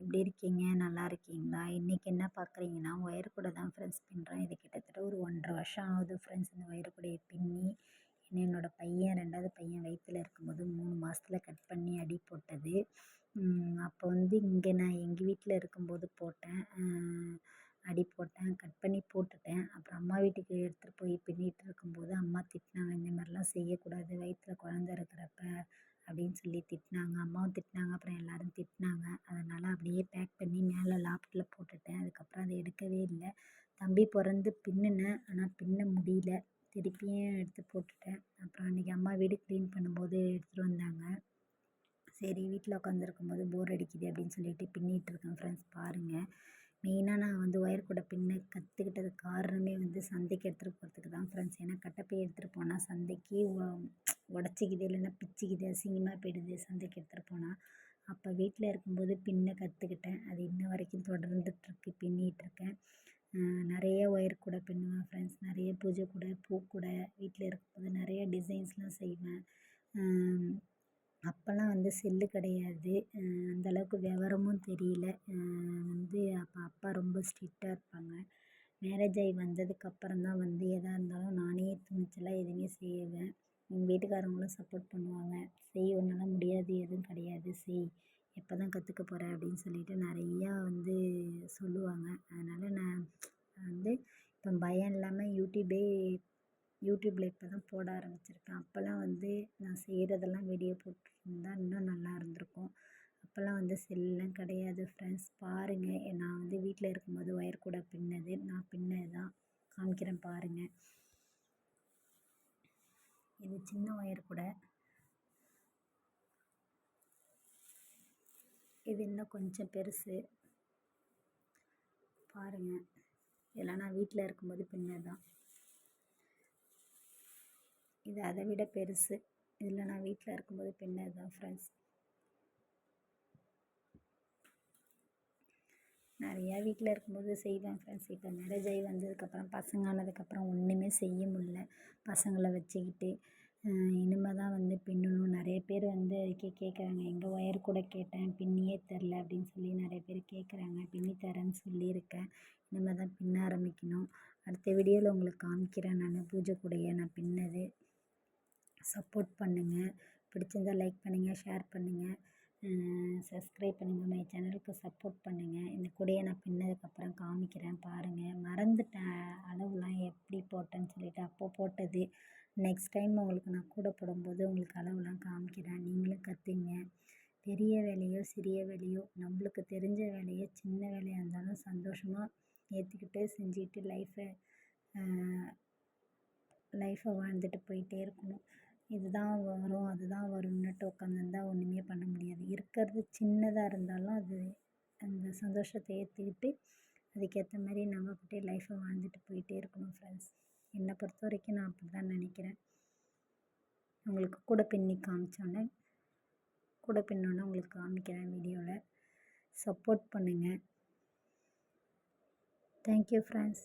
எப்படி இருக்கீங்க? நல்லா இருக்கீங்களா? இன்றைக்கி என்ன பார்க்குறீங்கன்னா ஒயர் கூட தான் ஃப்ரெண்ட்ஸ் பின்னுறேன் இது கிட்டத்தட்ட ஒரு ஒன்றரை வருஷம் ஆகுது ஃப்ரெண்ட்ஸ் இந்த ஒயர் கூடையை பின்னி என்னோடய பையன் ரெண்டாவது பையன் வயிற்றில் இருக்கும்போது மூணு மாதத்துல கட் பண்ணி அடி போட்டது. அப்போ வந்து இங்கே நான் எங்கள் வீட்டில் இருக்கும்போது போட்டேன். அடி போட்டேன் கட் பண்ணி போட்டுட்டேன். அப்புறம் அம்மா வீட்டுக்கு எடுத்துகிட்டு போய் பின்னிட்டு இருக்கும்போது அம்மா திட்டினாங்க இந்த மாதிரிலாம் செய்யக்கூடாது. வயிற்றில் குழந்த இருக்கிறப்ப அப்படின்னு சொல்லி திட்டினாங்க. அம்மாவும் திட்டினாங்க. அப்புறம் எல்லோரும் திட்டினாங்க. அதனால் அப்படியே பேக் பண்ணி மேலே லாப்ட்டில் போட்டுவிட்டேன் அதுக்கப்புறம் அதை எடுக்கவே இல்லை. தம்பி பிறந்து பின்னினேன். ஆனால் பின்ன முடியல. திருப்பியும் எடுத்து போட்டுவிட்டேன் அப்புறம் அன்றைக்கி அம்மா வீடு க்ளீன் பண்ணும்போது எடுத்துகிட்டு வந்தாங்க. சரி வீட்டில் உட்காந்துருக்கும்போது போர் அடிக்குது அப்படின்னு சொல்லிட்டு பின்னிகிட்ருக்கேன் ஃப்ரெண்ட்ஸ் பாருங்கள் மெயினாக நான் வந்து ஒயர் கூடை பின்ன கற்றுக்கிட்டது காரணமே வந்து சந்தைக்கு எடுத்துகிட்டு போகிறதுக்கு தான் ஃப்ரெண்ட்ஸ் ஏன்னா கட்டப்பை எடுத்துகிட்டு போனால் சந்தைக்கு உடச்சிக்கிது இல்லைன்னா பிச்சுக்கிது அசிங்கமாக போயிடுது சந்தைக்கு எடுத்துகிட்டு போனால் அப்போ வீட்டில் இருக்கும்போது பின்ன கற்றுக்கிட்டேன் அது இன்ன வரைக்கும் தொடர்ந்துட்டுருக்கு பின்னிகிட்ருக்கேன் நிறைய ஒயர் கூடை பின்னுவேன் ஃப்ரெண்ட்ஸ் நிறைய பூஜை கூடை பூக்கூடை வீட்டில் இருக்கும்போது நிறைய டிசைன்ஸ்லாம் செய்வேன். அப்போல்லாம் வந்து செல்லு கிடையாது. அந்தளவுக்கு விவரமும் தெரியல. வந்து அப்போ அப்பா ரொம்ப ஸ்ட்ரிக்டாக இருப்பாங்க. மேரேஜ் ஆகி வந்ததுக்கப்புறம் தான் வந்து எதாக இருந்தாலும் நானே துணிச்சலாக எதுவுமே செய்வேன். எங்கள் வீட்டுக்காரவங்களும் சப்போர்ட் பண்ணுவாங்க. செய் உன்னால் முடியாது எதுவும் கிடையாது. செய். எப்போ தான் கற்றுக்க போகிற அப்படின்னு சொல்லிட்டு நிறையா வந்து சொல்லுவாங்க. அதனால் நான் வந்து இப்போ பயம் இல்லாமல் யூடியூபே யூடியூப்பில் இப்போ தான் போட ஆரம்பிச்சிருக்கேன். அப்போல்லாம் வந்து நான் செய்கிறதெல்லாம் வீடியோ போட்டிருந்தா இன்னும் நல்லா இருந்திருக்கும். அப்போல்லாம் வந்து செல்லாம் கிடையாது. ஃப்ரெண்ட்ஸ் பாருங்கள் நான் வந்து வீட்டில் இருக்கும்போது ஒயர் கூட பின்னது. நான் பின்னது தான் காமிக்கிறேன் பாருங்கள் இது சின்ன ஒயர் கூட. இது இன்னும் கொஞ்சம் பெருசு. பாருங்கள் இதெல்லாம் நான் வீட்டில் இருக்கும்போது பின்னது தான் இது அதை விட பெருசு. இதில் நான் வீட்டில் இருக்கும்போது பின்னது தான் ஃப்ரெண்ட்ஸ் நிறையா வீட்டில் இருக்கும்போது செய்வேன் ஃப்ரெண்ட்ஸ் இப்போ மேரேஜ் ஆகி வந்ததுக்கப்புறம் பசங்க ஆனதுக்கப்புறம் ஒன்றுமே செய்ய முடில பசங்களை வச்சுக்கிட்டு இனிமேல் தான் வந்து பின்னணும். நிறைய பேர் வந்து அதுக்கே கேட்குறாங்க எங்கள் ஒயர் கூட கேட்டேன் பின்னியே தெரில அப்படின்னு சொல்லி நிறைய பேர் கேட்குறாங்க பின்னி தரேன்னு சொல்லியிருக்கேன். இனிமேல் தான் பின்ன ஆரம்பிக்கணும். அடுத்த வீடியோவில் உங்களுக்கு காமிக்கிறேன் நான். பூஜை கூடையை நான் பின்னது. சப்போர்ட் பண்ணுங்கள் பிடிச்சிருந்தா லைக் பண்ணுங்கள் ஷேர் பண்ணுங்கள் சப்ஸ்க்ரைப் பண்ணுங்கள் மை சேனலுக்கு சப்போர்ட் பண்ணுங்கள் இந்த கூடையை நான் பின்னதுக்கப்புறம் காமிக்கிறேன் பாருங்கள் மறந்துட்டேன். அளவுலாம் எப்படி போட்டேன்னு சொல்லிவிட்டு அப்போ போட்டது. நெக்ஸ்ட் டைம் உங்களுக்கு நான் கூட போடும்போது உங்களுக்கு அளவுலாம் காமிக்கிறேன். நீங்களும் கற்றுங்க பெரிய வேலையோ சிறிய வேலையோ நம்மளுக்கு தெரிஞ்ச வேலையோ சின்ன வேலையாக இருந்தாலும் சந்தோஷமாக ஏற்றுக்கிட்டு செஞ்சுக்கிட்டு லைஃப்பை லைஃப்பை வாழ்ந்துட்டு போயிட்டே இருக்கணும். இதுதான் வரும் அதுதான் வரும்னுட்டு உட்காந்துருந்தா ஒன்றுமே பண்ண முடியாது. இருக்கிறது சின்னதாக இருந்தாலும் அது அந்த சந்தோஷத்தை ஏற்றுக்கிட்டு அதுக்கேற்ற மாதிரி நம்ம அப்படியே லைஃப்பை வாழ்ந்துட்டு போயிட்டே இருக்கணும் ஃப்ரெண்ட்ஸ் என்னை பொறுத்த வரைக்கும் நான் அப்படி தான் நினைக்கிறேன். உங்களுக்கு கூட பின்னி காமிச்சோன்னே கூட பின்னோன்னே உங்களுக்கு காமிக்கிறேன் வீடியோவில் சப்போர்ட் பண்ணுங்கள் தேங்க்யூ ஃப்ரெண்ட்ஸ்